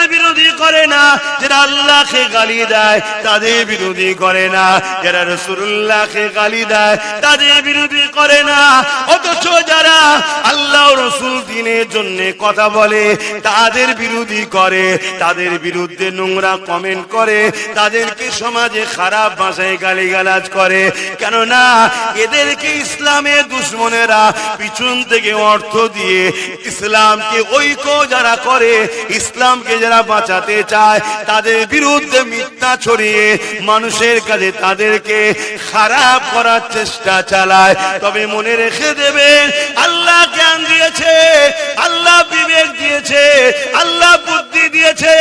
তাদের বিরোধী করে না, যারা আল্লাহকে গালি দেয়, তাদের বিরোধী করে না। যারা রসুল্লাহকে গালি দেয়, তাদের বিরোধী করে না। অথচ যারা আল্লাহ রসুল দিনের জন্য কথা বলে, তাদের বিরোধী করে, তাদের বিরুদ্ধে নোংরা কমেন্ট করে, তাদেরকে সমাজে খারাপ ভাষায় গালিগালাজ করে। কেননা এদেরকে ইসলামের দুশ্মনেরা পিছন থেকে অর্থ দিয়ে ইসলামকে ঐক্য যারা করে, ইসলামকে যারা বাঁচাতে চায়, তাদের বিরুদ্ধে মিথ্যা ছড়িয়ে মানুষের কাছে তাদেরকে খারাপ করার চেষ্টা চালায়। তবে মনে রেখে দেবেন, আল্লাহ জ্ঞান দিয়েছে, আল্লাহ বিবেক দিয়েছে, আল্লাহ বুদ্ধি দিয়েছে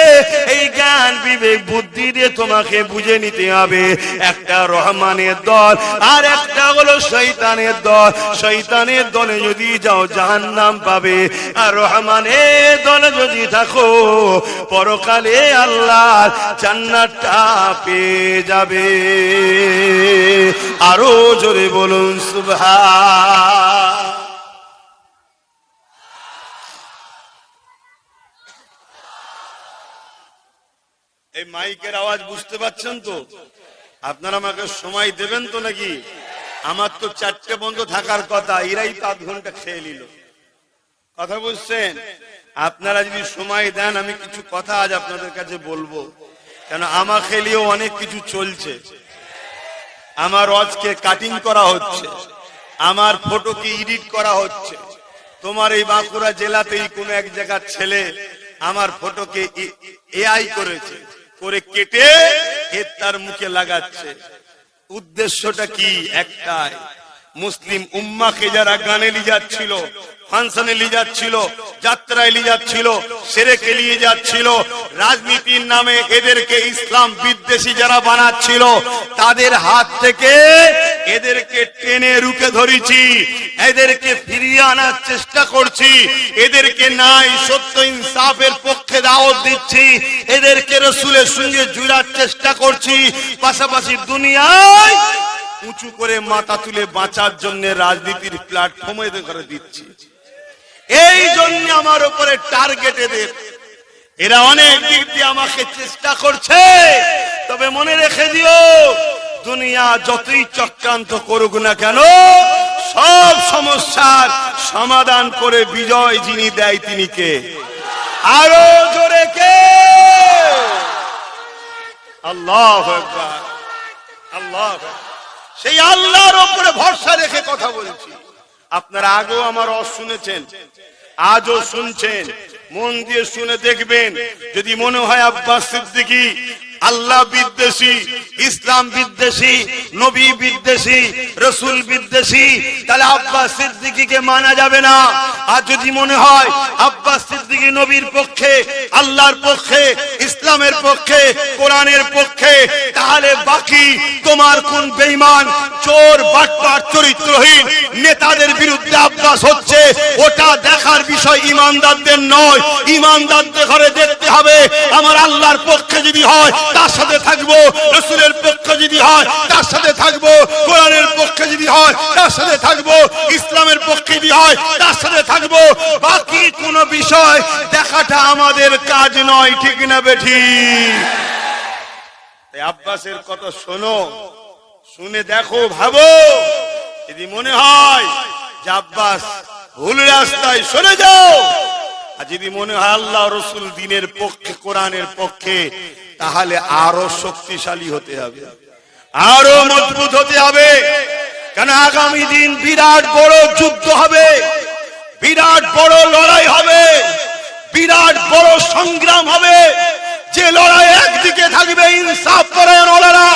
এই জ্ঞান, বিবেক, বুদ্ধি দিয়ে তোমাকে বুঝে নিতে হবে। একটা রহমানের দল আর একটা হলো শৈতানের দল। শৈতানের দলে যদি যাও, জাহান্নাম পাবে। আর রহমানের দলে যদি থাকো, পরকালে আল্লাহর জান্নাতটা পেয়ে যাবে। আরও জোরে বলুন, সুবহান। এই মাইকের আওয়াজ বুঝতে পাচ্ছেন তো? আপনারা আমাকে সময় দেবেন তো নাকি? আমার তো চারটে বন্ধ থাকার কথা, এরাই তো আধ ঘণ্টা খেয়ে নিল। কথা বুঝছেন আপনারা যদি সময় দেন, আমি কিছু কথা আজ আপনাদের কাছে বলব। কেন আমার খেলিও অনেক কিছু চলছে। আমার রজকে কাটিং করা হচ্ছে। আমার ফটোকে এডিট করা হচ্ছে। তোমার এই বাঁকুড়া জেলাতেই কোনো এক জায়গার ছেলে আমার ফটোকে এআই করেছে। করে কেটে তার মুখে লাগাচ্ছে। উদ্দেশ্যটা কি? একটাই। মুসলিম উম্মাকে যারা গানে যাচ্ছিল, ফাংশনে যাচ্ছিল, যাত্রায় নিয়ে যাচ্ছিল, সেরেকে নিয়ে যাচ্ছিল, রাজনীতির নামে এদেরকে ইসলাম বিদ্বেষী যারা বানাচ্ছিল, তাদের হাত থেকে এদেরকে টেনে রুকে ধরেছি, এদেরকে ফিরিয়ে আনার চেষ্টা করছি, এদেরকে নাই সত্য ইনসাফের পক্ষে দাওয়াত দিচ্ছি, এদেরকে রসুলের সঙ্গে জুড়ার চেষ্টা করছি, পাশাপাশি দুনিয়ায় উঁচু করে মাথা তুলে বাঁচার জন্য রাজনীতির প্ল্যাটফর্ম এদের করে দিচ্ছি। এই জন্য আমার উপরে টার্গেট এদের। এরা অনেক দিক দিয়ে আমাকে চেষ্টা করছে, তবে মনে রেখে দিও দুনিয়া যতই চক্রান্ত করুক না কেন, সব সমস্যার সমাধান করে বিজয় যিনি দেয় তিনি কে? আরও জোরে কে? আল্লাহ আল্লাহ সেই আল্লাহর ওপরে ভরসা রেখে কথা বলছি। আপনারা আগেও আমার অস শুনেছেন, আজও শুনছেন, মন দিয়ে শুনে দেখবেন, যদি মনে হয় আব্বাস সিদ্দিকী আল্লাহ বিদ্বেষী, ইসলাম বিদ্বেষী, নবী বিদ্বেষী, রসুল বিদ্বেষী, তাহলে আব্বাস সিদ্দিকীকে মানা যাবে না। আর যদি মনে হয় আব্বাস সিদ্দিকী নবীর পক্ষে, আল্লাহর পক্ষে, ইসলামের পক্ষে, কোরআনের পক্ষে, তাহলে বাকি তোমার কোন বেঈমান, চোর, বাটপার, চরিত্রহীন নেতাদের বিরুদ্ধে আব্বাস হচ্ছে, ওটা দেখার বিষয় ইমানদারদের নয়। ইমানদারদের ঘরে দেখতে হবে, আমার আল্লাহর পক্ষে যদি হয় তার সাথে থাকব, রসুলের পক্ষে যদি হয়, তার সাথে থাকব, কোরআনের পক্ষে যদি হয়, তার সাথে থাকব, ইসলামের পক্ষে যদি হয়, তার সাথে থাকব। বাকি কোন বিষয় দেখাটা আমাদের কাজ নয়, ঠিক না বেঠি? আব্বাসের কথা শোনো, শুনে দেখো, ভাবো। যদি মনে হয় যে আব্বাস ভুল রাস্তায় সরে যাও, আর যদি মনে হয় আল্লাহ রসুল দিনের পক্ষে, কোরআনের পক্ষে তাহলে আরও শক্তিশালী হতে হবে। আরও মজবুত হতে হবে। কেন আগামী দিন বিরাট বড় যুদ্ধ হবে। বিরাট বড় লড়াই হবে। বিরাট বড় সংগ্রাম হবে। যে লড়াই একদিকে থাকবে ইনসাফ পরায়ণরা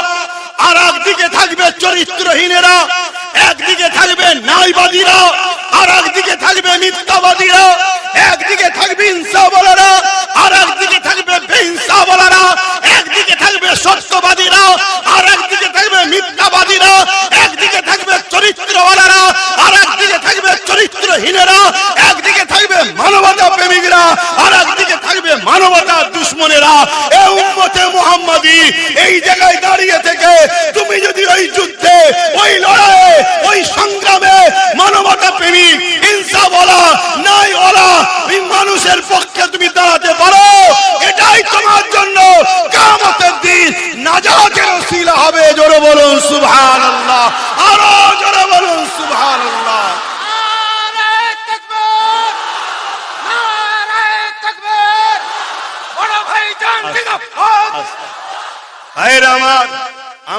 আর একদিকে থাকবে চরিত্রহীনেরা, একদিকে থাকবে নাইবাদীরা আর একদিকে থাকবে মিথ্যাবাদীরা, একদিকে থাকবে ইনসাফওয়ালারা আর একদিকে থাকবে বেইনসাফওয়ালারা একদিকে থাকবে সত্যবাদীরা, আর একদিকে থাকবে মিথ্যাবাদীরা, একদিকে থাকবে চরিত্রওয়ালারা, আর একদিকে থাকবে চরিত্রহীনেরা, একদিকে থাকবে মানবতা প্রেমিকরা আর একদিকে থাকবে মানবতা দুশ্মনেরা মুহাম্মাদি এই জায়গায় দাঁড়িয়ে থেকে তুমি যদি ওই যুদ্ধে, ওই লড়াইয়ে, ওই সংগ্রামে মানবতা বলা নাই ওলা মানুষের পক্ষে তুমি দাঁড়াতে পারো, এটাই জিন্দাবাদ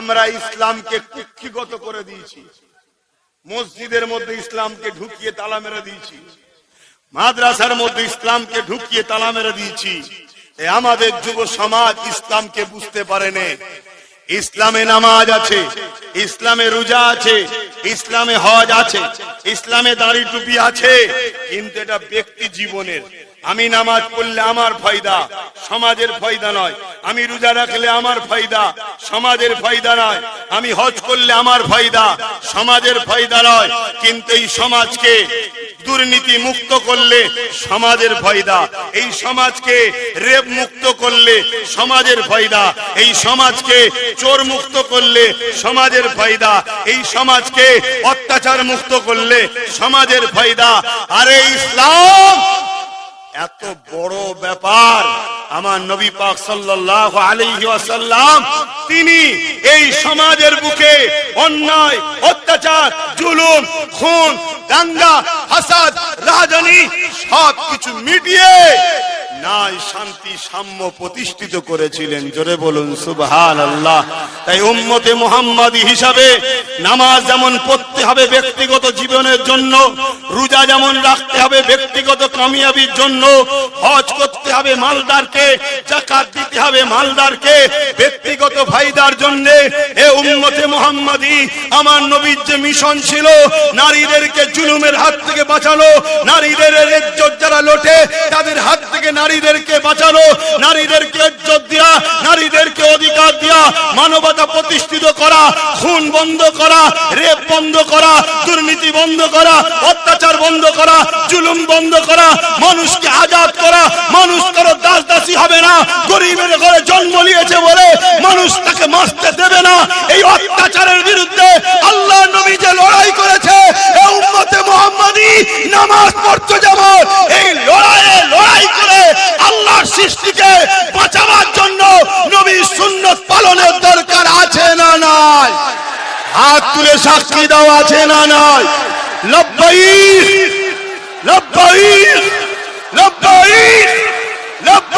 আমরা ইসলামকে কুক্ষিগত করে দিয়েছি। মসজিদের মধ্যে ইসলামকে ঢুকিয়ে তালা মেরে দিয়েছি। মাদ্রাসার মধ্যে ইসলামকে ঢুকিয়ে তালা মেরে দিয়েছি। আমাদের যুব সমাজ ইসলামকে বুঝতে পারেনি ইসলামে নামাজ আছে, ইসলামে রোজা আছে, ইসলামে হজ আছে, ইসলামে দাড়ি টুপি আছে, কিন্তু এটা ব্যক্তি জীবনের আমি নামাজ পড়লে আমার ফায়দা, সমাজের ফায়দা নয়। আমি রোজা রাখলে আমার ফায়দা, সমাজের ফায়দা নয়। আমি হজ করলে আমার ফায়দা, সমাজের ফায়দা নয়। কিন্তু এই সমাজকে দুর্নীতি মুক্ত করলে সমাজের ফায়দা। এই সমাজকে রেপ মুক্ত করলে সমাজের ফায়দা। এই সমাজকে চোর মুক্ত করলে সমাজের ফায়দা। এই সমাজকে অত্যাচার মুক্ত করলে সমাজের ফায়দা। আরে ইসলাম এত বড় ব্যাপার। আমার নবী পাক সাল্লাল্লাহু আলাইহি ওয়াসাল্লাম, তিনি এই সমাজের বুকে অন্যায়, অত্যাচার, জুলুম, খুন, দাঙ্গা হাসাদ রাজনী সব কিছু মিটিয়ে নাই শান্তি, সাম্য প্রতিষ্ঠিত করেছিলেন। জোরে বলুন সুবহান আল্লাহ তাই উম্মতে মুহাম্মাদি হিসাবে নামাজ যেমন পড়তে হবে ব্যক্তিগত জীবনের জন্য, রোজা যেমন রাখতে হবে ব্যক্তিগত কামিয়াবির জন্য, হজ করতে হবে মালদারকে, জাকাত দিতে হবে মালদারকে। ব্যক্তিগত ফায়দার জন্য এ উম্মতে মুহাম্মাদি আমার নবীর যে মিশন ছিল, নারীদেরকে জুলুমের হাত থেকে বাঁচানো, নারীদের ইজ্জত যারা লোটে, তাদের হাত থেকে নারীদেরকে বাঁচানো, নারীদেরকে ইজ্জত দেয়া, নারীদেরকে অধিকার দেয়া, মানবতা প্রতিষ্ঠিত করা, খুন বন্ধ করা, রেপ বন্ধ করা, দুর্নীতি বন্ধ করা, অত্যাচার বন্ধ করা, জুলুম বন্ধ করা, মানুষকে আজাদ করা, মানুষ কারও দাস দাসী হবে না। গরিবের ঘরে জন্ম নিয়েছে বলে মানুষ তাকে মারতে দেবে না। এই অত্যাচারের বিরুদ্ধে আল্লাহ নবী যে লড়াই করেছে সাক্ষী দাও আছে না নাই? লব্বাইক লব্বাইক লব্বাইক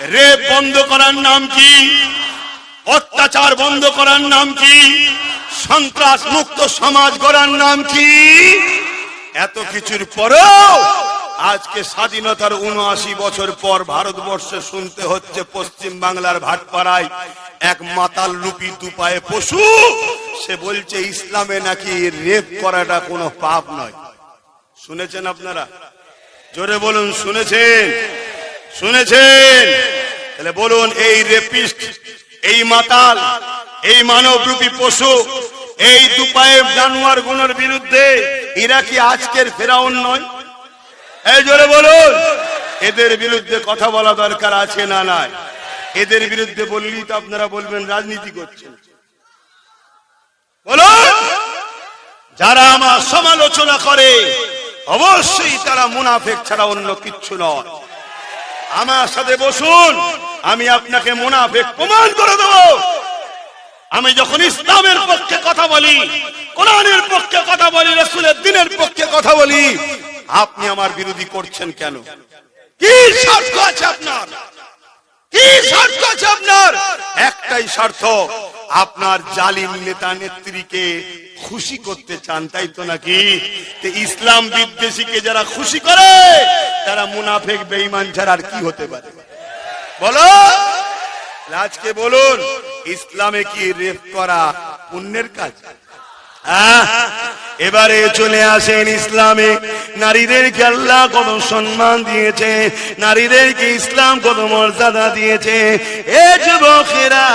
রেপ বন্ধ করার নাম কি? অত্যাচার বন্ধ করার নাম কি? সন্ত্রাস মুক্ত সমাজ গড়ার নাম কি? এত কিছুর পরেও আজকে স্বাধীনতার উনআশি বছর পর ভারতবর্ষে শুনতে হচ্ছে পশ্চিম বাংলার ভাটপাড়ায় এক মাতাল রূপী দুপায়ে পশু। সে বলছে, ইসলামে নাকি রেপ করাটা কোনো পাপ নয়। শুনেছেন আপনারা? জোরে বলুন, শুনেছেন? শুনেছেন? তাহলে বলুন, এই রেপিস্ট এই মাতাল, এই মানব রূপী পশু, এই দুপায়ে জানোয়ার গুণের বিরুদ্ধে এরা কি আজকের ফেরাউন নয়? এই জোরে বলুন, এদের বিরুদ্ধে কথা বলা দরকার আছে না নাই? এদের বিরুদ্ধে বললেই তো আপনারা বলবেন, রাজনীতি করছেন। বলুন, যারা আমার সমালোচনা করে, অবশ্যই তারা মুনাফেক ছাড়া অন্য কিচ্ছু নয়। আমার সাথে বসুন। আমি আপনাকে মোনাফেক প্রমাণ করে দেব। আমি যখন ইসলামের পক্ষে কথা বলি, কোরআনের পক্ষে কথা বলি, রসুলের দিনের পক্ষে কথা বলি, আপনি আমার বিরোধী করছেন কেন? কি স্বার্থ আছে আপনার? স্বার্থ আপনার? একটাই স্বার্থ আপনার জালিম নেতা নেত্রীকে খুশি করতে চান তাই তো নাকি? ইসলাম বিদ্বেষীকে যারা খুশি করে তারা মুনাফেক বেঈমান ছাড়া আর কি হতে পারে? বলো। আজকে বলুন ইসলামে কি রেপ করা পুণ্যের কাজ? আহ, এবারে চলে আসেন ইসলামে। নারীদেরকে আল্লাহ কত সম্মান দিয়েছে, নারীদেরকে ইসলাম কত মর্যাদা দিয়েছে। এ যুবকেরা,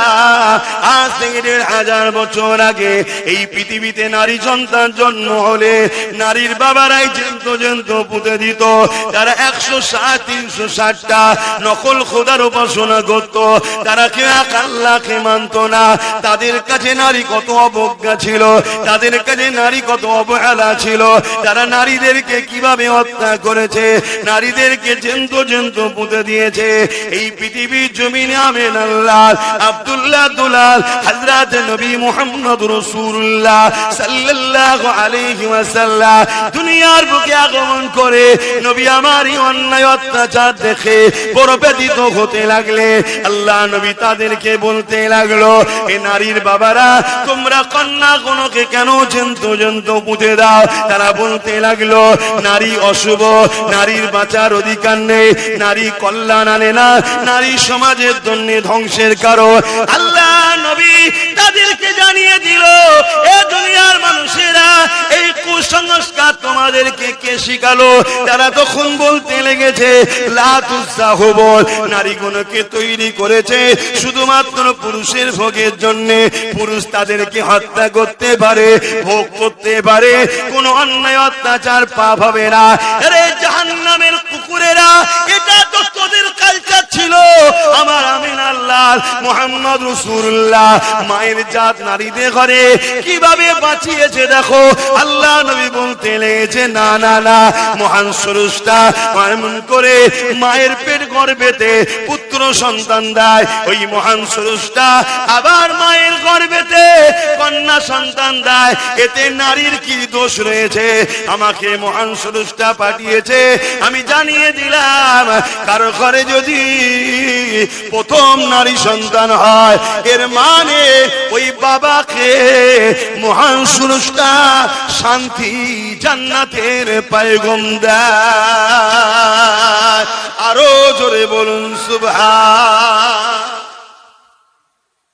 আজ থেকে দেড় হাজার বছর আগে এই পৃথিবীতে নারী সন্তান জন্ম হলে নারীর বাবারাই জেন্ত জেন্ত পুঁতে দিত। তারা একশো ষাট, তিনশো ষাটটা নকল খোদার উপাসনা করত। তারা কে আল্লাহকে মানত না। তাদের কাছে নারী কত অবজ্ঞা ছিল, তাদের কাছে নারী কত অবহেলা ছিল। তারা নারীদেরকে কীভাবে হত্যা করেছে, নারীদেরকে জেন্ত জেন্ত পুঁতে দিয়েছে, এই পৃথিবীর জমিনে আমেন আল্লাহ, আব্দুল্লাহ দুলাল, হযরত নবী মুহাম্মদ রাসূলুল্লাহ সাল্লাল্লাহু আলাইহি ওয়াসাল্লাম দুনিয়ার বুকে আগমন করে, নবী আমারই অন্যায় অত্যাচার দেখে বড় ব্যথিত হতে লাগলে, আল্লাহ নবী তাদেরকে বলতে লাগল, এ নারীর বাবারা, তোমরা কন্যা গণকে কেন জন্ত জন্ত পুঁতে দাও। তারা বলতে লাগল, নারী অশুভ, নারীর বাঁচার অধিকার নেই, নারী কল্যাণ আনে না, নারী সমাজের জন্য ধ্বংসের কারণ। আল্লাহ নবী তাদেরকে জানিয়ে দিল, এ দুনিয়ার মানুষেরা, এই কুসংস্কার তোমাদেরকে কে শিখালো? তারা তখন বলতে লেগেছে লাতুসাহবল নারীগুলোকে তৈরি করেছে শুধুমাত্র পুরুষের ভোগের জন্য। পুরুষ তাদেরকে হত্যা করতে পারে, ভোগ করতে পারে কোন অন্যায়, অত্যাচার পাপ হবে না। আরে জাহান্নামের কুকুরেরা, এটা তো তোদের কালচার ছিল। আমার আমিন আল্লাহ, মোহাম্মদ রসুল্লাহ মায়ের জাত নারীদের ঘরে কীভাবে বাঁচিয়েছে দেখো? আল্লাহ নবী বলতে লেগেছে, না না না, মহান সরুষটা করে মায়ের পেট গর্বেতে পুত্র সন্তান দেয়, ওই মহান সরুষটা আবার মায়ের গর্বেতে কন্যা সন্তান দেয়। এতে নারীর কি দোষ রয়েছে? আমাকে মহান সরুষটা পাঠিয়েছে, আমি জানিয়ে দিলাম, কারও ঘরে যদি প্রথম নারী সন্তান হয়, এর মানে ওই বাবাকে মহান সুরুষটা শান্তি জান্নাতের পায়গম দেয়। আরও জোরে বলুন সুভা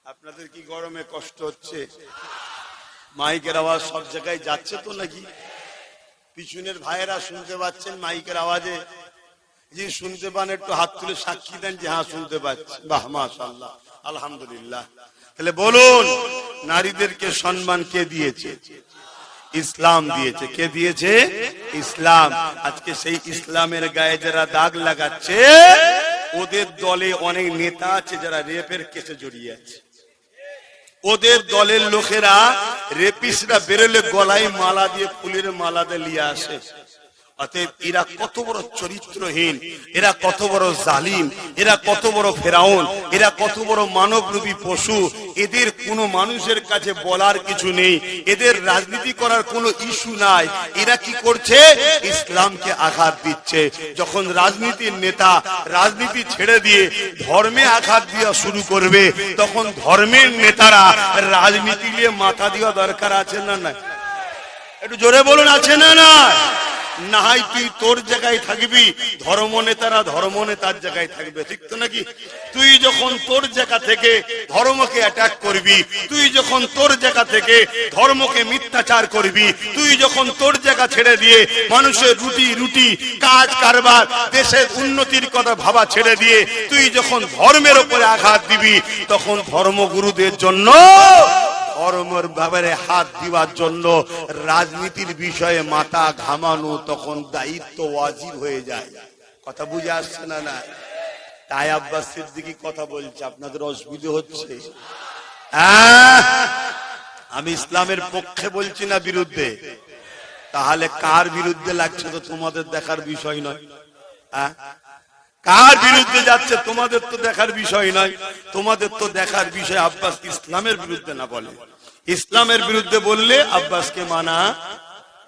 আপনাদের কি গরমে কষ্ট হচ্ছে? মাইকের আওয়াজ সব জায়গায় যাচ্ছে তো নাকি? পিছনের ভাইয়েরা শুনতে পাচ্ছেন মাইকের আওয়াজে? যে শুনতে পান, একটু হাত তুলে সাক্ষী দেন যে হ্যাঁ শুনতে পাচ্ছি। বাহ মাশাল্লাহ আলহামদুলিল্লাহ। তাহলে বলুন, নারীদেরকে সম্মান কে দিয়েছে? ইসলাম দিয়েছে। কে দিয়েছে? ইসলাম। আজকে সেই ইসলামের গায়ে যারা দাগ লাগাচ্ছে ওদের দলে অনেক নেতা আছে যারা রেপের কেসে জড়িয়ে আছে। ওদের দলের লোকেরা রেপিসরা বেরোলে গলায় মালা দিয়ে ফুলের মালা দিয়ে আসে। অতএব এরা কত বড় চরিত্রহীন, এরা কত বড় জালিম, এরা কত বড় ফেরাউন, এরা কত বড় মানবরূপী পশু। এদের কোনো মানুষের কাছে বলার কিছু নেই, এদের রাজনীতি করার কোনো ইস্যু নাই। এরা কি করছে? ইসলামকে আঘাত দিচ্ছে। যখন রাজনীতির নেতা রাজনীতি ছেড়ে দিয়ে ধর্মে আঘাত দেওয়া শুরু করবে, তখন ধর্মের নেতারা রাজনীতি নিয়ে মাথা দেওয়া দরকার আছে না না একটু জোরে বলুন, আছে না না না হয় তুই তোর জায়গায় থাকবি ধর্ম নেতারা ধর্ম নেতার জায়গায় থাকবে, ঠিক তো নাকি? তুই যখন তোর জায়গা থেকে ধর্মকে অ্যাটাক করবি, তুই যখন তোর জায়গা থেকে ধর্মকে মিথ্যাচার করবি, তুই যখন তোর জায়গা ছেড়ে দিয়ে মানুষের রুটি রুটি, কাজ, কারবার, দেশের উন্নতির কথা ভাবা ছেড়ে দিয়ে তুই যখন ধর্মের উপরে আঘাত দিবি, তখন ধর্মগুরুদের জন্য ধর্মের ব্যাপারে হাত দিবার জন্য রাজনীতির বিষয়ে মাথা ঘামানো তখন দায়িত্ব ওয়াজিব হয়ে যায় কথা বুঝে আসছে না না তাই আব্বাস সিদ্দিকি কথা বলছে আপনাদের অসুবিধে হচ্ছে! আমি ইসলামের পক্ষে বলছি না বিরুদ্ধে। তাহলে কার বিরুদ্ধে লাগছে তো তোমাদের দেখার বিষয় নয়? কার বিরুদ্ধে যাচ্ছে তোমাদের তো দেখার বিষয় নয় তোমাদের তো দেখার বিষয় আব্বাস ইসলামের বিরুদ্ধে না বলে। ইসলামের বিরুদ্ধে বললে আব্বাসকে মানা।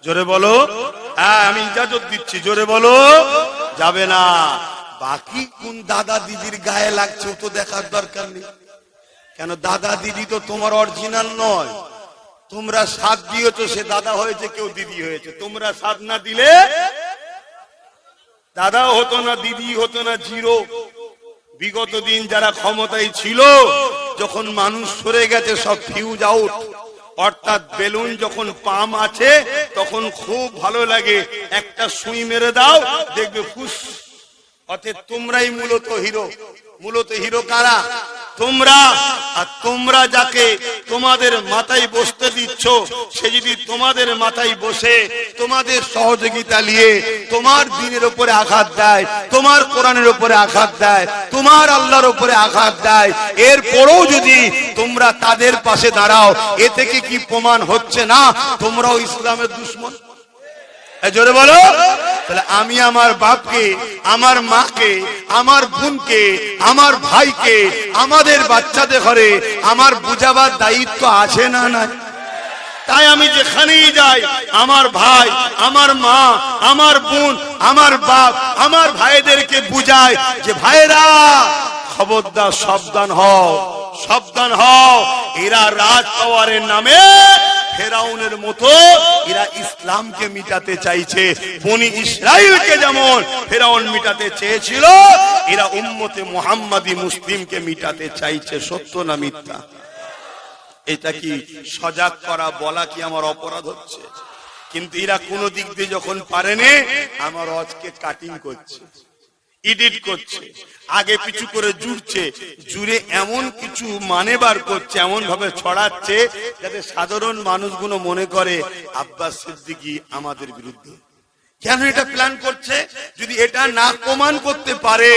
জোরে বলো। হ্যাঁ আমি ইজাজত দিচ্ছি, জোরে বলো। যাবে না। বাকি কোন দাদা দিদির গায়ে লাগছে তো দেখার দরকার নেই। কেন দাদা দিদি তো তোমার অরিজিনাল নয়। তোমরা সাথ দিয়েছ, সে দাদা হয়েছে, কেউ দিদি হয়েছে। তোমরা সাথ না দিলে দাদাও হতো না দিদি হতো না, জিরো। বিগত দিন যারা ক্ষমতায় ছিল, যখন মানুষ সরে গেছে, সব ফিউজ আউট অর্থাৎ বেলুন যখন পাম আছে, তখন খুব ভালো লাগে। একটা সুই মেরে দাও, দেখবে খুশ অর্থে তোমরাই মূলত হিরো মূলত হিরো কারা? তোমরা যাকে তোমাদের মাথায় বসতে দিচ্ছ, সে যদি তোমাদের মাথায় বসে, তোমাদের সহযোগিতা নিয়ে তোমার দিনের উপরে আঘাত দেয়, তোমার কোরআনের উপরে আঘাত দেয়, তোমার আল্লাহর উপরে আঘাত দেয়, এরপরও যদি তোমরা তাদের পাশে দাঁড়াও, এ থেকে কি প্রমাণ হচ্ছে না? তোমরাও ইসলামের দুশ্মন। জোরে বলো। তাহলে আমি আমার বাপকে, আমার মাকে, আমার বোনকে, আমার ভাইকে, আমাদের বাচ্চাদের ঘরে আমার বুঝাবার দায়িত্ব আছে না না তাই আমি যেখানেই যাই, আমার ভাই, আমার মা, আমার বোন, আমার বাপ, আমার ভাইদেরকে বুঝাই যে ভাইরা খবরদার সাবধান হও সাবধান হও। এরা রাজ পাওয়ারের নামে ফেরাউনের মতো এরা ইসলামকে মিটাতে চাইছে। বনি ইসরায়েলকে যেমন ফেরাউন মিটাতে চেয়েছিল, এরা উম্মতে মোহাম্মদী মুসলিমকে মিটাতে চাইছে। সত্য না মিথ্যা? এটা কি সজাগ করা, বলা কি আমার অপরাধ হচ্ছে? কিন্তু এরা কোন দিক দিয়ে যখন পারেনি, আমার আজকে কাটিং করছে। এডিট করছে। আগে পিছু করে জুড়ছে। জুড়ে এমন কিছু মানে বার করছে এমন ভাবে ছড়াচ্ছে যাতে সাধারণ মানুষগুলো মনে করে, আব্বাস সিদ্দিকি আমাদের বিরুদ্ধে। কেন এটা প্ল্যান করছে? যদি এটা না প্রমাণ করতে পারে,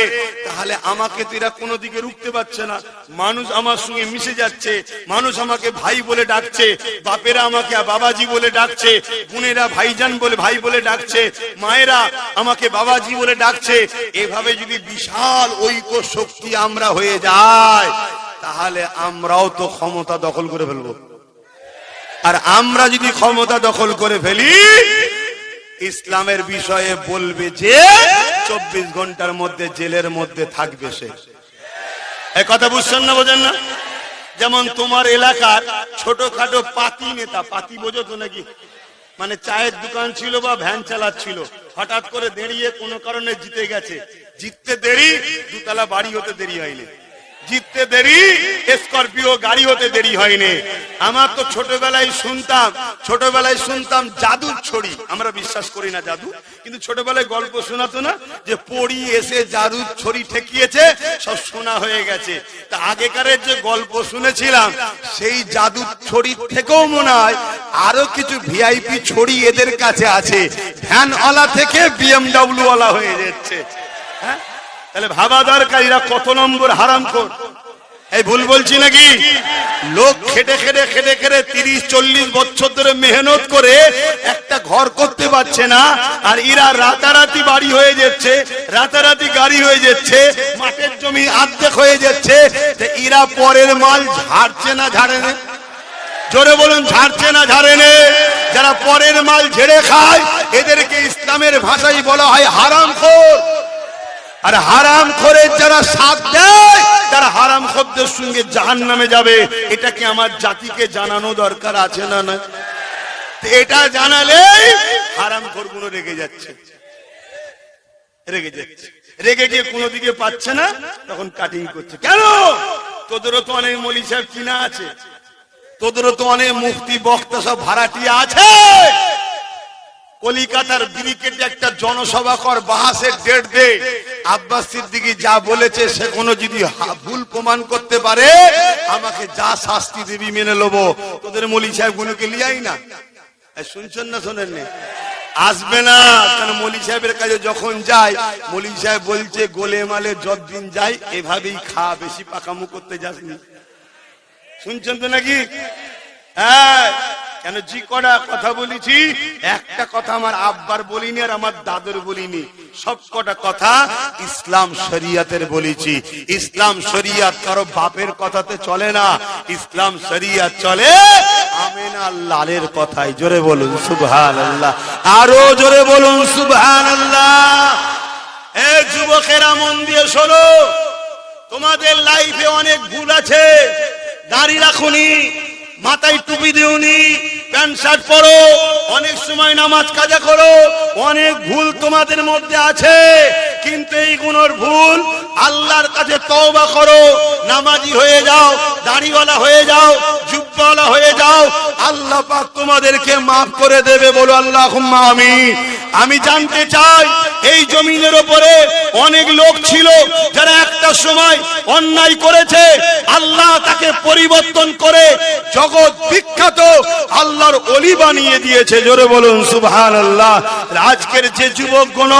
তাহলে আমাকে তো এরা কোনো দিকে রুখতে পারছে না। মানুষ আমার সঙ্গে মিশে যাচ্ছে, মানুষ আমাকে ভাই বলে ডাকছে, বাপেরা আমাকে বাবাজি বলে ডাকছে, বোনেরা ভাইজান বলে ভাই বলে ডাকছে, মায়েরা আমাকে বাবাজি বলে ডাকছে, এভাবে যদি বিশাল ঐক্য শক্তি আমরা হয়ে যায় তাহলে আমরাও তো ক্ষমতা দখল করে ফেলব। আর আমরা যদি ক্ষমতা দখল করে ফেলি ইসলামের বিষয়ে বলবে যে চব্বিশ ঘণ্টার মধ্যে জেলের মধ্যে থাকবে সে। কথা বুঝছেন না বোঝেন না? যেমন তোমার এলাকার ছোটখাটো পাতি নেতা, পাতি বোঝো তো নাকি? মানে চায়ের দোকান ছিল বা ভ্যান চালাচ্ছিল, হঠাৎ করে দাঁড়িয়ে কোনো কারণে জিতে গেছে। জিততে দেরি, দুতলা বাড়ি হতে দেরি হয়নি। জিততে দেরি, স্করপিও গাড়ি হতে দেরি হয়নি। আমার তো ছোটবেলায় শুনতাম ছোটবেলায় শুনতাম জাদুর ছড়ি। আমরা বিশ্বাস করি না জাদু, কিন্তু ছোটবেলায় গল্প শোনাতো না যে পড়ি এসে জাদুর ছড়ি ঠেকিয়েছে, সব শোনা হয়ে গেছে। তা আগেকারের যে গল্প শুনেছিলাম, সেই জাদুর ছড়ির থেকেও মনে হয় আরও কিছু ভিআইপি ছড়ি এদের কাছে আছে। ভ্যানওয়ালা থেকে বিএমডাব্লিউ ওয়ালা হয়ে যাচ্ছে। হ্যাঁ? তাহলে ভাবা দরকার, এরা কত নম্বর হারাম কর এই ভুল বলছি নাকি? লোক খেটে খেটে খেটে খেটে তিরিশ, চল্লিশ বছর ধরে মেহনত করে একটা ঘর করতে পারছে না, আর এরা রাতারাতি বাড়ি হয়ে যাচ্ছে, রাতারাতি গাড়ি হয়ে যাচ্ছে, মাঠের জমি আর্ধেক হয়ে যাচ্ছে এরা পরের মাল ঝাড়ছে না ঝাড়ে না জোরে বলুন, ঝাড়ছে না ঝাড়ে নে যারা পরের মাল ঝেড়ে খায়, এদেরকে ইসলামের ভাষায় বলা হয় হারাম খোর। আর হারাম খোরের যারা সাথ দেয়, তারা হারাম খোরদের সঙ্গে জাহান নামে যাবে। এটা কি আমার জাতিকে জানানো দরকার আছে না না? এটা জানালে হারাম খোরগুলো রেগে যাচ্ছে। রেগে যাচ্ছে। রেগে গিয়ে কোনো দিকে পাচ্ছে না, তখন কাটিং করছে। কেন? তোদেরও তো অনেক মলি সাহেব কিনা আছে? তোদেরও তো অনেক মুক্তি বক্তা সব ভাড়াটিয়া আছে? কলিকাতার ব্রিকেটে একটা জনসভা কর, বাহাসের ডেট দে। আব্বাস সিদ্দিকি যা বলেছে, সে কোনো যদি ভুল প্রমাণ করতে পারে, আমাকে যা শাস্তি দিবি মেনে লবো তোদের মলি সাহেব গুলোকে লিয়াই না? শুনছেন না শোনেন? আসবে না। কারণ মলি সাহেবের কাছে যখন যায় মলি সাহেব বলছে, গোলে মালে যতদিন যাই, এভাবেই খা, বেশি পাকামু করতে যাসনি। শুনছেন তো নাকি? হ্যাঁ। কেন জি কটা কথা বলেছি? একটা কথা আমার আব্বার বলিনি আর আমার দাদুর বলিনি। সব কটা কথা ইসলাম শরিয়াতের বলেছি। ইসলাম শরিয়াত কারও বাপের কথাতে চলে না। ইসলাম শরিয়াত চলে আমেনা লালের কথাই জোরে বলুন সুবহান আল্লাহ আরও জোরে বলুন সুবহান আল্লাহ এ যুবকেরা মন দিয়ে শোনো। তোমাদের লাইফে অনেক ভুল আছে। দাড়ি রাখুনি। মাথায় টুপি দিওনি, প্যান্ট, শার্ট পরো, অনেক সময় নামাজ কাজা করো, অনেক ভুল তোমাদের মধ্যে আছে, কিন্তু এই গুণর ভুল আল্লাহর কাছে তওবা করো, নামাজি হয়ে যাও, দাড়িওয়ালা হয়ে যাও জুব্বাওয়ালা হয়ে যাও। আল্লাহ পাক তোমাদেরকে মাফ করে দেবে বলো আল্লাহ আমি আমি জানতে চাই, এই জমিনের ওপরে অনেক লোক ছিল যারা একটা সময় অন্যায় করেছে। আল্লাহ তাকে পরিবর্তন করে জগৎ বিখ্যাত আল্লাহর অলি বানিয়ে দিয়েছে। জোরে বলুন সুবহান আল্লাহ আজকের যে যুবক কোন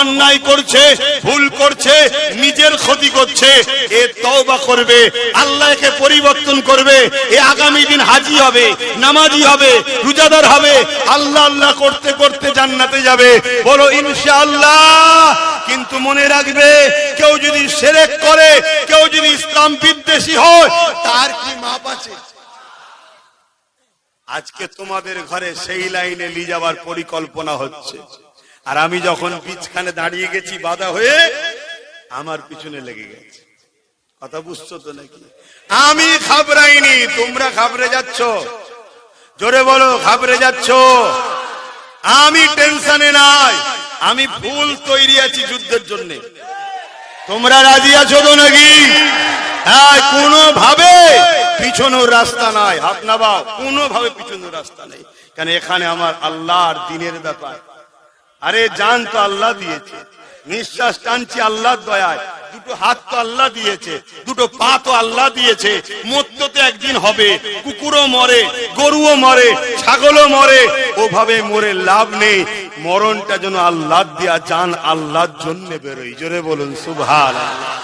অন্যায় করছে, ভুল করছে, নিজের ক্ষতি করছে, এ তওবা করবে আল্লাহ একে পরিবর্তন করবে, এ আগামী দিন হাজি হবে, নামাজি হবে, রোজাদার হবে। আল্লাহ আল্লাহ করতে করতে জান্নাতে যাবে। বলো, ইনশাআল্লাহ। কিন্তু মনে রাখবে, কেউ যদি সেরেক করে, কেউ যদি ইসলাম বিদ্বেষী হয়, তার কি মাপ আছে? আজকে তোমাদের ঘরে সেই লাইনে নিয়ে যাওয়ার পরিকল্পনা হচ্ছে। আর আমি যখন পিছখানে দাঁড়িয়ে গেছি, বাধা হয়ে আমার পিছনে লেগে গেছে। কথা বুঝছ তো নাকি? আমি ঘাবড়াইনি, তোমরা ঘাবড়ে যাচ্ছ। জোরে বলো, ঘাবড়ে যাচ্ছ। আমি টেনশনে নাই, আমি ফুল তৈরি আছি যুদ্ধের জন্য। তোমরা রাজি আছো তো নাকি? হ্যাঁ কোনো ভাবে পিছনোর রাস্তা নাই। হাত নাবাও কোনো ভাবে পিছনোর রাস্তা নেই। কেন, এখানে আমার আল্লাহর দিনের ব্যাপার। আরে, জান তো আল্লাহ দিয়েছে। নিঃশ্বাস টানছি আল্লাহর দয়ায়। দুটো হাত তো আল্লাহ দিয়েছে, দুটো পা তো আল্লাহ দিয়েছে, মরতে তো একদিন হবে, কুকুরও মরে, গরুও মরে, ছাগলও মরে, ওভাবে মরে লাভ নেই, মরণটা যেন আল্লাহ দিয়া জান আল্লাহর জন্য বেরোই জোরে বলুন সুভাল আল্লাহ